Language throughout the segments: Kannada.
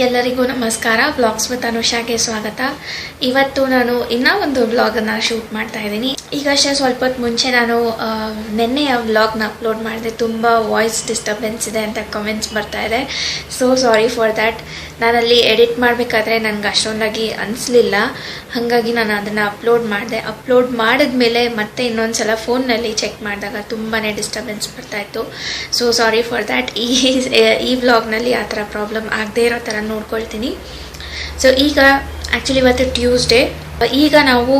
ಎಲ್ಲರಿಗೂ ನಮಸ್ಕಾರ. ಬ್ಲಾಗ್ಸ್ ವಿತ್ ಅನುಷಾಗೆ ಸ್ವಾಗತ. ಇವತ್ತು ನಾನು ಇನ್ನೂ ಒಂದು ವ್ಲಾಗನ್ನು ಶೂಟ್ ಮಾಡ್ತಾ ಇದ್ದೀನಿ. ಈಗಷ್ಟೇ ಸ್ವಲ್ಪ ಹೊತ್ತು ಮುಂಚೆ ನಾನು ನೆನ್ನೆಯ ವ್ಲಾಗ್ನ ಅಪ್ಲೋಡ್ ಮಾಡಿದೆ. ತುಂಬ ವಾಯ್ಸ್ ಡಿಸ್ಟರ್ಬೆನ್ಸ್ ಇದೆ ಅಂತ ಕಮೆಂಟ್ಸ್ ಬರ್ತಾ ಇದೆ. ಸೊ ಸಾರಿ ಫಾರ್ ದ್ಯಾಟ್ ನಾನಲ್ಲಿ ಎಡಿಟ್ ಮಾಡಬೇಕಾದ್ರೆ ನನಗೆ ಅಷ್ಟೊಂದಾಗಿ ಅನಿಸ್ಲಿಲ್ಲ. ಹಾಗಾಗಿ ನಾನು ಅದನ್ನು ಅಪ್ಲೋಡ್ ಮಾಡಿದೆ. ಅಪ್ಲೋಡ್ ಮಾಡಿದ್ಮೇಲೆ ಮತ್ತೆ ಇನ್ನೊಂದು ಸಲ ಫೋನ್ನಲ್ಲಿ ಚೆಕ್ ಮಾಡಿದಾಗ ತುಂಬಾ ಡಿಸ್ಟರ್ಬೆನ್ಸ್ ಬರ್ತಾಯಿತ್ತು ಸೊ ಸಾರಿ ಫಾರ್ ದ್ಯಾಟ್ ಈ ಈ ವ್ಲಾಗ್ನಲ್ಲಿ ಆ ಥರ ಪ್ರಾಬ್ಲಮ್ ಆಗದೇ ಇರೋ ಥರ ನೋಡ್ಕೊಳ್ತೀನಿ. ಸೊ ಈಗ ಆ್ಯಕ್ಚುಲಿ ಇವತ್ತು ಟ್ಯೂಸ್ಡೇ ಈಗ ನಾವು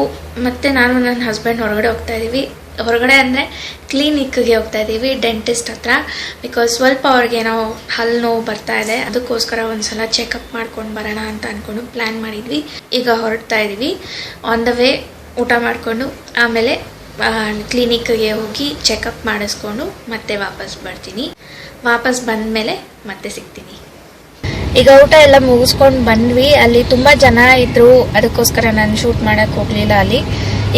ಮತ್ತೆ ನಾನು ನನ್ನ ಹಸ್ಬೆಂಡ್ ಹೊರಗಡೆ ಹೋಗ್ತಾ ಇದ್ದೀವಿ ಹೊರಗಡೆ ಅಂದರೆ ಕ್ಲಿನಿಕ್ಗೆ ಹೋಗ್ತಾ ಇದ್ದೀವಿ ಡೆಂಟಿಸ್ಟ್ ಹತ್ರ. ಬಿಕಾಸ್ ಸ್ವಲ್ಪ ಅವ್ರಿಗೆ ನಾವು ಹಲ್ಲು ನೋವು ಬರ್ತಾ ಇದೆ. ಅದಕ್ಕೋಸ್ಕರ ಒಂದ್ಸಲ ಚೆಕಪ್ ಮಾಡ್ಕೊಂಡು ಬರೋಣ ಅಂತ ಅಂದ್ಕೊಂಡು ಪ್ಲ್ಯಾನ್ ಮಾಡಿದ್ವಿ. ಈಗ ಹೊರಡ್ತಾ ಇದ್ದೀವಿ ಆನ್ ದ ವೇ ಊಟ ಮಾಡಿಕೊಂಡು ಆಮೇಲೆ ಕ್ಲಿನಿಕ್ಗೆ ಹೋಗಿ ಚೆಕಪ್ ಮಾಡಿಸ್ಕೊಂಡು ಮತ್ತೆ ವಾಪಸ್ ಬರ್ತೀನಿ. ವಾಪಸ್ ಬಂದಮೇಲೆ ಮತ್ತೆ ಸಿಗ್ತೀನಿ. ಈಗ ಊಟ ಎಲ್ಲ ಮುಗಿಸ್ಕೊಂಡು ಬಂದ್ವಿ. ಅಲ್ಲಿ ತುಂಬ ಜನ ಇದ್ರು. ಅದಕ್ಕೋಸ್ಕರ ನಾನು ಶೂಟ್ ಮಾಡಕ್ಕೆ ಹೋಗಲಿಲ್ಲ ಅಲ್ಲಿ.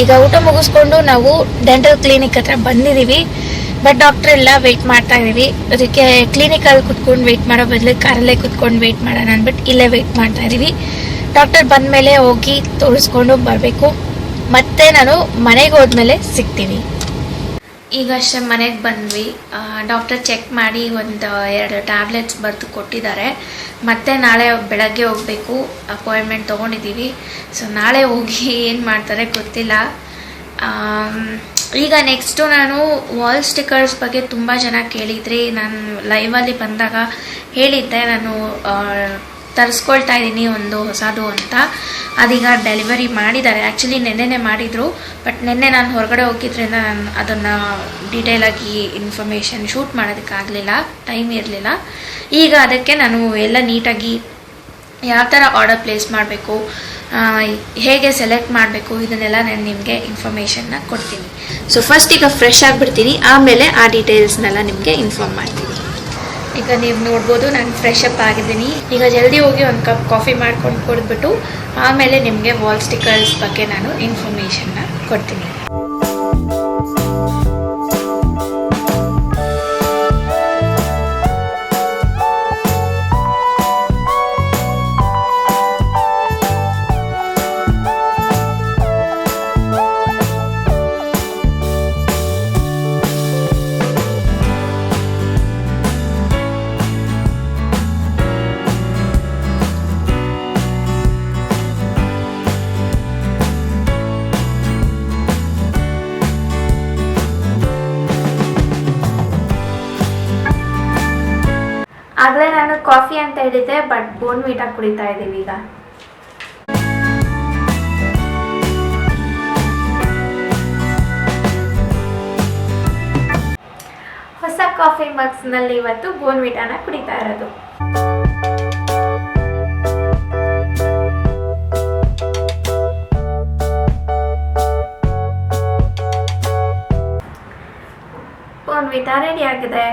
ಈಗ ಊಟ ಮುಗಿಸ್ಕೊಂಡು ನಾವು ಡೆಂಟಲ್ ಕ್ಲಿನಿಕ್ ಹತ್ರ ಬಂದಿದ್ದೀವಿ ಬಟ್ ಡಾಕ್ಟರ್ ಎಲ್ಲ ವೆಯ್ಟ್ ಮಾಡ್ತಾ ಇದೀವಿ. ಅದಕ್ಕೆ ಕ್ಲಿನಿಕಲ್ಲಿ ಕುತ್ಕೊಂಡು ವೆಯ್ಟ್ ಮಾಡೋ ಬದಲು ಕಾರಲ್ಲೇ ಕುತ್ಕೊಂಡು ವೆಯ್ಟ್ ಮಾಡೋಣ ಅಂದ್ಬಿಟ್ಟು ಇಲ್ಲೇ ವೆಯ್ಟ್ ಮಾಡ್ತಾ ಇದೀವಿ. ಡಾಕ್ಟರ್ ಬಂದಮೇಲೆ ಹೋಗಿ ತೋರಿಸ್ಕೊಂಡು ಬರಬೇಕು. ಮತ್ತೆ ನಾನು ಮನೆಗೆ ಹೋದ್ಮೇಲೆ ಸಿಗ್ತೀನಿ. ಈಗ ಅಷ್ಟೇ ಮನೆಗೆ ಬಂದ್ವಿ. ಡಾಕ್ಟರ್ ಚೆಕ್ ಮಾಡಿ ಒಂದು ಎರಡು ಟ್ಯಾಬ್ಲೆಟ್ಸ್ ಬರೆದು ಕೊಟ್ಟಿದ್ದಾರೆ. ಮತ್ತೆ ನಾಳೆ ಬೆಳಗ್ಗೆ ಹೋಗಬೇಕು. ಅಪಾಯಿಂಟ್ಮೆಂಟ್ ತೊಗೊಂಡಿದ್ದೀವಿ. ಸೊ ನಾಳೆ ಹೋಗಿ ಏನು ಮಾಡ್ತಾರೆ ಗೊತ್ತಿಲ್ಲ. ಈಗ ನೆಕ್ಸ್ಟು ನಾನು ವಾಲ್ ಸ್ಟಿಕ್ಕರ್ಸ್ ಬಗ್ಗೆ ತುಂಬ ಜನ ಕೇಳಿದ್ರಿ, ನಾನು ಲೈವಲ್ಲಿ ಬಂದಾಗ ಹೇಳಿದ್ದೆ. ನಾನು ತರಿಸ್ಕೊಳ್ತಾ ಇದ್ದೀನಿ ಒಂದು ಹೊಸದು ಅಂತ. ಅದೀಗ ಡೆಲಿವರಿ ಮಾಡಿದ್ದಾರೆ. ಆ್ಯಕ್ಚುಲಿ ನೆನ್ನೆನೇ ಮಾಡಿದರು ಬಟ್ ನಿನ್ನೆ ನಾನು ಹೊರಗಡೆ ಹೋಗಿದ್ರಿಂದ ನಾನು ಅದನ್ನು ಡೀಟೇಲಾಗಿ ಇನ್ಫಾರ್ಮೇಷನ್ ಶೂಟ್ ಮಾಡೋದಕ್ಕಾಗಲಿಲ್ಲ ಟೈಮ್ ಇರಲಿಲ್ಲ. ಈಗ ಅದಕ್ಕೆ ನಾನು ಎಲ್ಲ ನೀಟಾಗಿ ಯಾವ ಥರ ಆರ್ಡರ್ ಪ್ಲೇಸ್ ಮಾಡಬೇಕು ಹೇಗೆ ಸೆಲೆಕ್ಟ್ ಮಾಡಬೇಕು, ಇದನ್ನೆಲ್ಲ ನಾನು ನಿಮಗೆ ಇನ್ಫಾರ್ಮೇಷನ್ನ ಕೊಡ್ತೀನಿ. ಸೊ ಫಸ್ಟ್ ಈಗ ಫ್ರೆಶ್ ಆಗಿಬಿಡ್ತೀನಿ, ಆಮೇಲೆ ಆ ಡೀಟೇಲ್ಸ್ನೆಲ್ಲ ನಿಮಗೆ ಇನ್ಫಾರ್ಮ್ ಮಾಡ್ತೀನಿ. ಈಗ ನೀವು ನೋಡ್ಬೋದು, ನಾನು ಫ್ರೆಶ್ ಅಪ್ ಆಗಿದ್ದೀನಿ. ಈಗ ಜಲ್ದಿ ಹೋಗಿ ಒಂದು ಕಪ್ ಕಾಫಿ ಮಾಡ್ಕೊಂಡು ಕುಡಿದ್ಬಿಟ್ಟು, ಆಮೇಲೆ ನಿಮಗೆ ವಾಲ್ ಸ್ಟಿಕ್ಕರ್ಸ್ ಬಗ್ಗೆ ನಾನು ಇನ್ಫಾರ್ಮೇಷನ್ನ ಕೊಡ್ತೀನಿ. ಆಗಲೇ ನಾನು ಕಾಫಿ ಅಂತ ಹೇಳಿದ್ದೆ ಬಟ್ ಬೋನ್ ಮೀಟಾ ಕುಡಿತಾ ಇದ್ದೀವಿ ಈಗ. ಹೊಸ ಕಾಫಿ ಮಗ್ಸ್ನಲ್ಲಿ ಇವತ್ತು ಬೋನ್ ಮೀಟಾನ ಕುಡಿತಾ ಇರೋದು. ಬೋನ್ ಮೀಟಾ ರೆಡಿ ಆಗಿದೆ.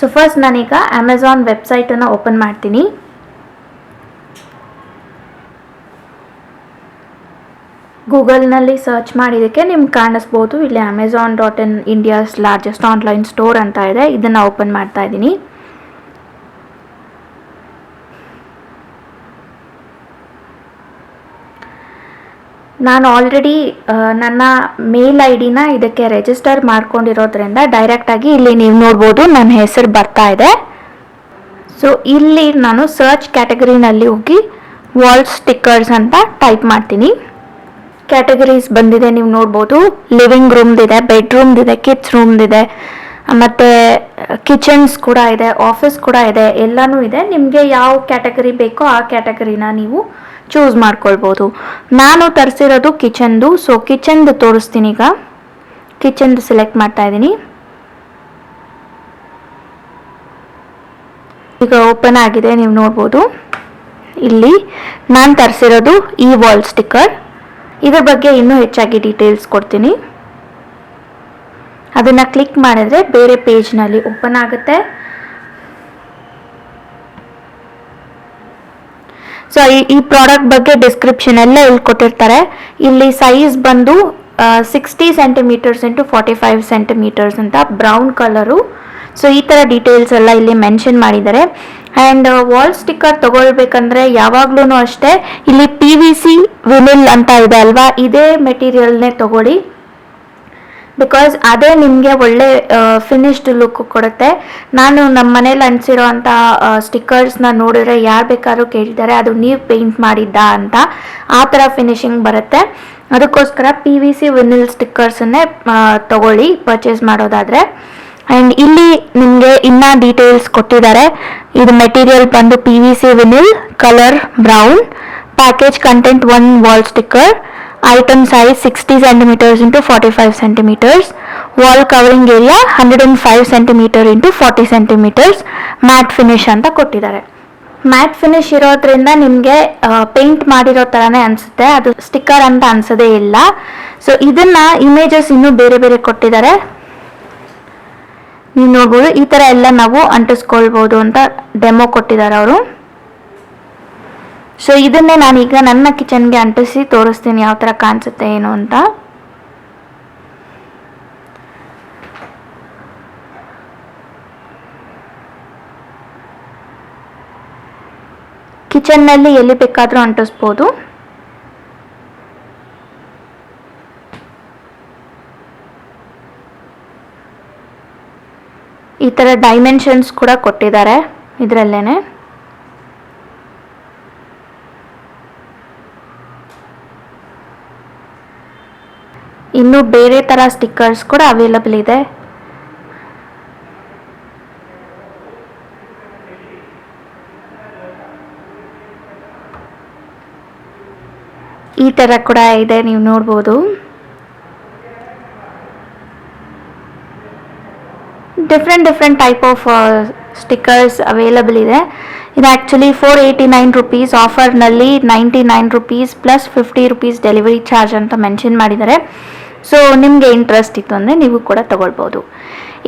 ಸೊ ಫಸ್ಟ್ ನಾನೀಗ ಅಮೆಝಾನ್ ವೆಬ್ಸೈಟನ್ನು ಓಪನ್ ಮಾಡ್ತೀನಿ. ಗೂಗಲ್ನಲ್ಲಿ ಸರ್ಚ್ ಮಾಡಿದ್ದಕ್ಕೆ ನಿಮ್ಗೆ ಕಾಣಿಸ್ಬೋದು. ಇಲ್ಲಿ Amazon dot in India's largest online store ಅಂತ ಇದೆ. ಇದನ್ನು ಓಪನ್ ಮಾಡ್ತಾ ಇದ್ದೀನಿ. ನಾನು ಆಲ್ರೆಡಿ ನನ್ನ ಮೇಲ್ ಐ ಡಿನ ಇದಕ್ಕೆ ರಿಜಿಸ್ಟರ್ ಮಾಡ್ಕೊಂಡಿರೋದ್ರಿಂದ ಡೈರೆಕ್ಟಾಗಿ ಇಲ್ಲಿ ನೀವು ನೋಡ್ಬೋದು ನನ್ನ ಹೆಸರು ಬರ್ತಾ ಇದೆ. ಸೊ ಇಲ್ಲಿ ನಾನು ಸರ್ಚ್ ಕ್ಯಾಟಗರಿನಲ್ಲಿ ಹೋಗಿ ವಾಲ್ ಸ್ಟಿಕ್ಕರ್ಸ್ ಅಂತ ಟೈಪ್ ಮಾಡ್ತೀನಿ. ಕ್ಯಾಟಗರೀಸ್ ಬಂದಿದೆ, ನೀವು ನೋಡ್ಬೋದು. ಲಿವಿಂಗ್ ರೂಮ್ದಿದೆ ಬೆಡ್ರೂಮ್ದಿದೆ ಕಿಡ್ಸ್ ರೂಮ್ದಿದೆ ಮತ್ತು ಕಿಚನ್ಸ್ ಕೂಡ ಇದೆ ಆಫೀಸ್ ಕೂಡ ಇದೆ, ಎಲ್ಲನೂ ಇದೆ. ನಿಮಗೆ ಯಾವ ಕ್ಯಾಟಗರಿ ಬೇಕೋ ಆ ಕ್ಯಾಟಗರಿನ ನೀವು ಚೂಸ್ ಮಾಡ್ಕೊಳ್ಬೋದು. ನಾನು ತರಿಸಿರೋದು ಕಿಚನ್ದು ಸೊ ಕಿಚನ್ದು ತೋರಿಸ್ತೀನಿ ಈಗ. ಕಿಚನ್ದು ಸೆಲೆಕ್ಟ್ ಮಾಡ್ತಾ ಇದ್ದೀನಿ. ಈಗ ಓಪನ್ ಆಗಿದೆ, ನೀವು ನೋಡ್ಬೋದು. ಇಲ್ಲಿ ನಾನು ತರಿಸಿರೋದು ಈ ವಾಲ್ ಸ್ಟಿಕ್ಕರ್ ಇದ್ರ ಬಗ್ಗೆ ಇನ್ನೂ ಹೆಚ್ಚಾಗಿ ಡೀಟೇಲ್ಸ್ ಕೊಡ್ತೀನಿ. ಅದನ್ನು ಕ್ಲಿಕ್ ಮಾಡಿದ್ರೆ ಬೇರೆ ಪೇಜ್ನಲ್ಲಿ ಓಪನ್ ಆಗುತ್ತೆ. ಸೊ ಈ ಪ್ರಾಡಕ್ಟ್ ಬಗ್ಗೆ ಡಿಸ್ಕ್ರಿಪ್ಷನ್ ಎಲ್ಲ ಇಲ್ಲಿ ಇಲ್ಲಿ ಸೈಜ್ ಬಂದು sixty centimetres into forty five centimetres ಅಂತ ಬ್ರೌನ್ ಕಲರು ಸೊ ಈ ಥರ ಡೀಟೇಲ್ಸ್ ಎಲ್ಲ ಇಲ್ಲಿ ಮೆನ್ಷನ್ ಮಾಡಿದ್ದಾರೆ. ಆ್ಯಂಡ್ ವಾಲ್ ಸ್ಟಿಕ್ಕರ್ ತಗೊಳ್ಬೇಕಂದ್ರೆ ಯಾವಾಗ್ಲೂ ಅಷ್ಟೇ, ಇಲ್ಲಿ ಪಿ ವಿ ಸಿ ವಿನಿಲ್ ಅಂತ ಇದೆ ಅಲ್ವಾ? ಇದೇ ಮೆಟೀರಿಯಲ್ನೇ ತಗೊಳ್ಳಿ. ಬಿಕಾಸ್ ಅದೇ ನಿಮಗೆ ಒಳ್ಳೆ ಫಿನಿಶ್ಡ್ ಲುಕ್ ಕೊಡುತ್ತೆ. ನಾನು ನಮ್ಮ ಮನೇಲಿ ಅಂಟಿಸಿರೋ ಅಂಥ ಸ್ಟಿಕ್ಕರ್ಸ್ನ ನೋಡಿದ್ರೆ ಯಾರು ಬೇಕಾದ್ರೂ ಕೇಳಿದ್ದಾರೆ, ಅದು ನೀವು ಪೇಂಟ್ ಮಾಡಿದ್ದ ಅಂತ ಆ ಥರ ಫಿನಿಶಿಂಗ್ ಬರುತ್ತೆ. ಅದಕ್ಕೋಸ್ಕರ ಪಿ ವಿ ಸಿ ವಿನಿಲ್ ಸ್ಟಿಕ್ಕರ್ಸನ್ನೇ ತಗೊಳ್ಳಿ ಪರ್ಚೇಸ್ ಮಾಡೋದಾದರೆ. ಆ್ಯಂಡ್ ಇಲ್ಲಿ ನಿಮಗೆ ಇನ್ನೂ ಡೀಟೇಲ್ಸ್ ಕೊಟ್ಟಿದ್ದಾರೆ. ಇದು ಮೆಟೀರಿಯಲ್ ಬಂದು P V C vinyl colour brown package content one wall sticker item size sixty centimetres into forty five centimetres wall covering area hundred and five centimetre into forty centimetres matt finish ಅಂತ ಕೊಟ್ಟಿದ್ದಾರೆ. ಮ್ಯಾಟ್ ಫಿನಿಶ್ ಇರೋದ್ರಿಂದ ನಿಮಗೆ ಪೇಂಟ್ ಮಾಡಿರೋ ಥರನೇ ಅನಿಸುತ್ತೆ. ಅದು ಸ್ಟಿಕ್ಕರ್ ಅಂತ ಅನ್ಸೋದೇ ಇಲ್ಲ. ಸೊ ಇದನ್ನು ಇಮೇಜಸ್ ಇನ್ನೂ ಬೇರೆ ಬೇರೆ ಕೊಟ್ಟಿದ್ದಾರೆ. ನೀವು ನೋಡ್ಬೋದು, ಈ ಥರ ಎಲ್ಲ ನಾವು ಅಂಟಿಸ್ಕೊಳ್ಬೋದು ಅಂತ ಡೆಮೋ ಕೊಟ್ಟಿದ್ದಾರೆ ಅವರು. ಸೊ ಇದನ್ನೇ ನಾನೀಗ ನನ್ನ ಕಿಚನ್ಗೆ ಅಂಟಿಸಿ ತೋರಿಸ್ತೀನಿ ಯಾವ ಥರ ಕಾಣಿಸುತ್ತೆ ಏನು ಅಂತ. ಕಿಚನ್ನಲ್ಲಿ ಎಲ್ಲಿ ಬೇಕಾದರೂ ಅಂಟಿಸ್ಬೋದು. ಈ ಥರ ಡೈಮೆನ್ಷನ್ಸ್ ಕೂಡ ಕೊಟ್ಟಿದ್ದಾರೆ ಇದರಲ್ಲೇನೆ. ಇನ್ನು ಬೇರೆ ಥರ ಸ್ಟಿಕ್ಕರ್ಸ್ ಕೂಡ ಅವೈಲಬಲ್ ಇದೆ. ಈ ಥರ ಕೂಡ ಇದೆ, ನೀವು ನೋಡ್ಬೋದು. Different different type of stickers available ಇದೆ. ಇದು actually four eighty nine rupees ಆಫರ್ನಲ್ಲಿ ninety nine rupees plus fifty rupees delivery charge ಅಂತ ಮೆನ್ಷನ್ ಮಾಡಿದ್ದಾರೆ. ಸೊ ನಿಮಗೆ ಇಂಟ್ರೆಸ್ಟ್ ಇತ್ತು ಅಂದರೆ ನೀವು ಕೂಡ ತಗೊಳ್ಬೋದು.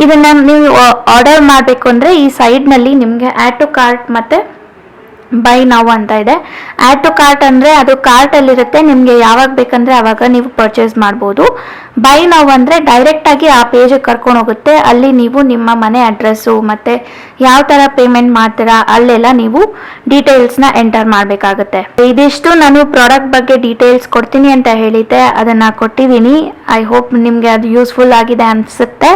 ಇದನ್ನು ನೀವು ಆರ್ಡರ್ ಮಾಡಬೇಕು ಅಂದರೆ ಈ ಸೈಡ್ನಲ್ಲಿ ನಿಮಗೆ ಆ್ಯಡ್ ಟು ಕಾರ್ಟ್ ಮತ್ತು ಬೈ ನಾವು ಅಂತ ಇದೆ. ಆ್ಯಡ್ ಟು ಕಾರ್ಟ್ ಅಂದರೆ ಅದು ಕಾರ್ಟಲ್ಲಿರುತ್ತೆ ನಿಮಗೆ ಯಾವಾಗ ಬೇಕಂದರೆ ಆವಾಗ ನೀವು ಪರ್ಚೇಸ್ ಮಾಡ್ಬೋದು. ಬೈ ನಾವು ಅಂದರೆ ಡೈರೆಕ್ಟಾಗಿ ಆ ಪೇಜಿಗೆ ಕರ್ಕೊಂಡು ಹೋಗುತ್ತೆ. ಅಲ್ಲಿ ನೀವು ನಿಮ್ಮ ಮನೆ ಅಡ್ರೆಸ್ಸು ಮತ್ತು ಯಾವ ಥರ ಪೇಮೆಂಟ್ ಮಾಡ್ತೀರಾ ಅಲ್ಲೆಲ್ಲ ನೀವು ಡೀಟೇಲ್ಸ್ನ ಎಂಟರ್ ಮಾಡಬೇಕಾಗುತ್ತೆ. ಇದಿಷ್ಟು ನಾನು ಪ್ರಾಡಕ್ಟ್ ಬಗ್ಗೆ ಡೀಟೇಲ್ಸ್ ಕೊಡ್ತೀನಿ ಅಂತ ಹೇಳಿದ್ದೆ. ಅದನ್ನು ಕೊಟ್ಟಿದ್ದೀನಿ. ಐ ಹೋಪ್ ನಿಮಗೆ ಅದು ಯೂಸ್ಫುಲ್ ಆಗಿದೆ ಅನಿಸುತ್ತೆ.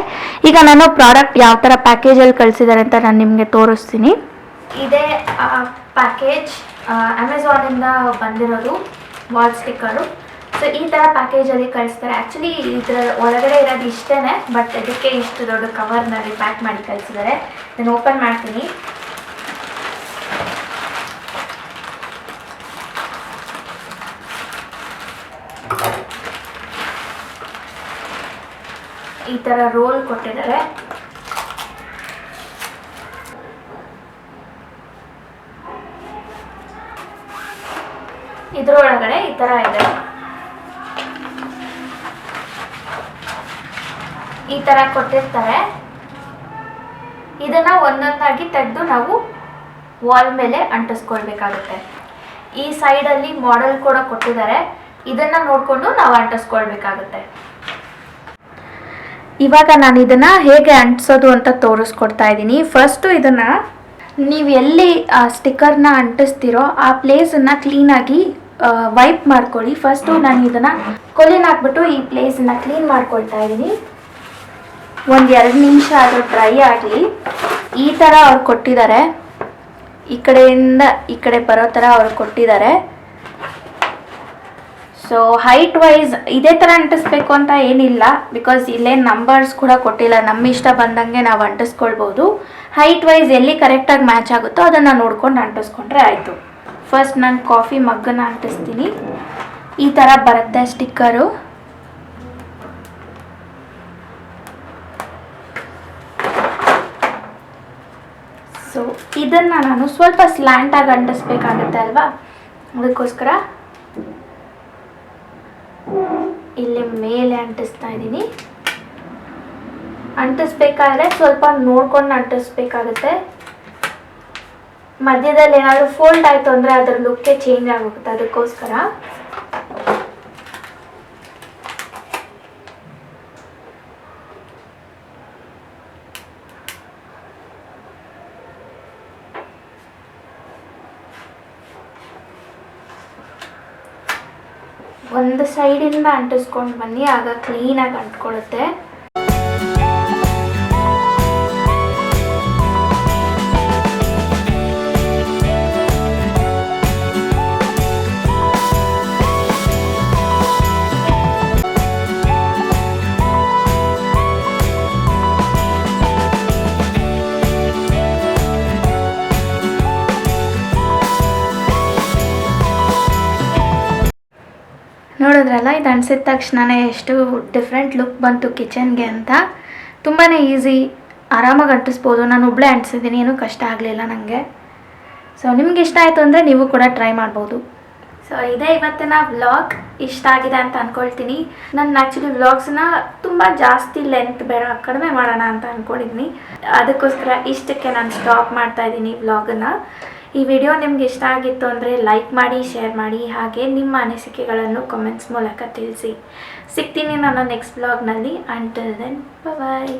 ಈಗ ನಾನು ಪ್ರಾಡಕ್ಟ್ ಯಾವ ಥರ ಪ್ಯಾಕೇಜಲ್ಲಿ ಕಳಿಸಿದ್ದಾರೆ ಅಂತ ನಾನು ನಿಮಗೆ ತೋರಿಸ್ತೀನಿ. ಇದೇ ಪ್ಯಾಕೇಜ್ ಅಮೆಝಾನಿಂದ ಬಂದಿರೋದು ವಾಲ್ ಸ್ಟಿಕ್ಕರು ಸೊ ಈ ಥರ ಪ್ಯಾಕೇಜಲ್ಲಿ ಕಳಿಸ್ತಾರೆ. ಆ್ಯಕ್ಚುಲಿ ಇದರ ಒಳಗಡೆ ಇರೋದು ಇಷ್ಟೇ ಬಟ್ ಅದಕ್ಕೆ ಇಷ್ಟು ದೊಡ್ಡ ಕವರ್ನಲ್ಲಿ ಪ್ಯಾಕ್ ಮಾಡಿ ಕಳಿಸಿದ್ದಾರೆ. ನಾನು ಓಪನ್ ಮಾಡ್ತೀನಿ. ಈ ಥರ ರೋಲ್ ಕೊಟ್ಟಿದ್ದಾರೆ. ಇದ್ರೊಳಗಡೆ ಈ ಥರ ಇದೆ. ಈ ಥರ ಕೊಟ್ಟಿರ್ತಾರೆ. ಇದನ್ನ ಒಂದೊಂದಾಗಿ ತೆಗೆದು ನಾವು ವಾಲ್ ಮೇಲೆ ಅಂಟಿಸ್ಕೊಳ್ಬೇಕಾಗುತ್ತೆ. ಈ ಸೈಡಲ್ಲಿ ಮಾಡೆಲ್ ಕೂಡ ಕೊಟ್ಟಿದ್ದಾರೆ. ಇದನ್ನು ನೋಡಿಕೊಂಡು ನಾವು ಅಂಟಿಸ್ಕೊಳ್ಬೇಕಾಗುತ್ತೆ. ಇವಾಗ ನಾನು ಇದನ್ನು ಹೇಗೆ ಅಂಟಿಸೋದು ಅಂತ ತೋರಿಸ್ಕೊಡ್ತಾ ಇದ್ದೀನಿ. ಫಸ್ಟು ಇದನ್ನ ನೀವು ಎಲ್ಲಿ, ಆ ಸ್ಟಿಕ್ಕರ್ನ ಅಂಟಿಸ್ತೀರೋ ಆ ಪ್ಲೇಸನ್ನು ಕ್ಲೀನಾಗಿ ವೈಪ್ ಮಾಡ್ಕೊಳ್ಳಿ. ಫಸ್ಟು ನಾನು ಇದನ್ನು ಕೊಲಿನ ಹಾಕ್ಬಿಟ್ಟು ಈ ಪ್ಲೇಸನ್ನು ಕ್ಲೀನ್ ಮಾಡ್ಕೊಳ್ತಾ ಇದ್ದೀನಿ ಒಂದು ಎರಡು ನಿಮಿಷ ಅದು ಡ್ರೈ ಆಗಲಿ. ಈ ಥರ ಅವ್ರು ಕೊಟ್ಟಿದ್ದಾರೆ. ಈ ಕಡೆಯಿಂದ ಈ ಕಡೆ ಬರೋ ಥರ ಅವ್ರು ಕೊಟ್ಟಿದ್ದಾರೆ. ಸೊ ಹೈಟ್ ವೈಸ್ ಇದೇ ಥರ ಅಂಟಿಸ್ಬೇಕು ಅಂತ ಏನಿಲ್ಲ ಬಿಕಾಸ್ ಇಲ್ಲೇನು ನಂಬರ್ಸ್ ಕೂಡ ಕೊಟ್ಟಿಲ್ಲ. ನಮ್ಮ ಇಷ್ಟ ಬಂದಂಗೆ ನಾವು ಅಂಟಿಸ್ಕೊಳ್ಬೋದು. ಹೈಟ್ ವೈಸ್ ಎಲ್ಲಿ ಕರೆಕ್ಟಾಗಿ ಮ್ಯಾಚ್ ಆಗುತ್ತೋ ಅದನ್ನು ನೋಡ್ಕೊಂಡು ಅಂಟಿಸ್ಕೊಂಡ್ರೆ ಆಯಿತು. ಫಸ್ಟ್ ನಾನು ಕಾಫಿ ಮಗ್ಗನ್ನು ಅಂಟಿಸ್ತೀನಿ. ಈ ಥರ ಬರುತ್ತೆ ಸ್ಟಿಕ್ಕರು ಸೊ ಇದನ್ನು ನಾನು ಸ್ವಲ್ಪ ಸ್ಲ್ಯಾಂಟಾಗಿ ಅಂಟಿಸ್ಬೇಕಾಗತ್ತೆ ಅಲ್ವಾ? ಅದಕ್ಕೋಸ್ಕರ ಇಲ್ಲಿ ಮೇಲೆ ಅಂಟಿಸ್ತಾ ಇದ್ದೀನಿ. ಅಂಟಿಸ್ಬೇಕಾದ್ರೆ ಸ್ವಲ್ಪ ನೋಡ್ಕೊಂಡು ಅಂಟಿಸ್ಬೇಕಾಗುತ್ತೆ. ಮಧ್ಯದಲ್ಲಿ ಏನಾದರೂ ಫೋಲ್ಡ್ ಆಯಿತು ಅಂದರೆ ಅದರ ಲುಕ್ಕೇ ಚೇಂಜ್ ಆಗೋಗುತ್ತೆ ಅದಕ್ಕೋಸ್ಕರ. ಒಂದು ಸೈಡಿಂದ ಅಂಟಿಸ್ಕೊಂಡು ಬನ್ನಿ, ಆಗ ಕ್ಲೀನಾಗಿ ಅಂಟ್ಕೊಳ್ಳುತ್ತೆ. ನೋಡಿದ್ರಲ್ಲ ಇದು ಅನಿಸಿದ ತಕ್ಷಣನೇ ಎಷ್ಟು ಡಿಫ್ರೆಂಟ್ ಲುಕ್ ಬಂತು ಕಿಚನ್ಗೆ ಅಂತ. ತುಂಬಾ ಈಸಿ ಆರಾಮಾಗಿ ಅಂಟಿಸ್ಬೋದು. ನಾನು ಒಬ್ಬಳೇ ಅಂಟಿಸಿದ್ದೀನಿ ಏನೂ ಕಷ್ಟ ಆಗಲಿಲ್ಲ ನನಗೆ ಸೊ ನಿಮ್ಗೆ ಇಷ್ಟ ಆಯಿತು ಅಂದರೆ ನೀವು ಕೂಡ ಟ್ರೈ ಮಾಡ್ಬೋದು. ಸೊ ಇದೇ ಇವತ್ತಿನ ವ್ಲಾಗ್ ಇಷ್ಟ ಆಗಿದೆ ಅಂತ ಅಂದ್ಕೊಳ್ತೀನಿ ನಾನು ಆ್ಯಕ್ಚುಲಿ ವ್ಲಾಗ್ಸ್ನ ತುಂಬ ಜಾಸ್ತಿ ಲೆಂತ್ ಬೇಡ, ಕಡಿಮೆ ಮಾಡೋಣ ಅಂತ ಅಂದ್ಕೊಂಡಿದ್ದೀನಿ ಅದಕ್ಕೋಸ್ಕರ ಇಷ್ಟಕ್ಕೆ ನಾನು ಸ್ಟಾಪ್ ಮಾಡ್ತಾ ಇದ್ದೀನಿ ವ್ಲಾಗನ್ನು ಈ ವಿಡಿಯೋ ನಿಮ್ಗೆ ಇಷ್ಟ ಆಗಿತ್ತು ಅಂದರೆ ಲೈಕ್ ಮಾಡಿ ಶೇರ್ ಮಾಡಿ, ಹಾಗೆ ನಿಮ್ಮ ಅನಿಸಿಕೆಗಳನ್ನು ಕಮೆಂಟ್ಸ್ ಮೂಲಕ ತಿಳಿಸಿ. ಸಿಗ್ತೀನಿ ನಾನು ನೆಕ್ಸ್ಟ್ ಬ್ಲಾಗ್ನಲ್ಲಿ ಅಂಟಲ್ ದೆನ್ ಬಾಯ್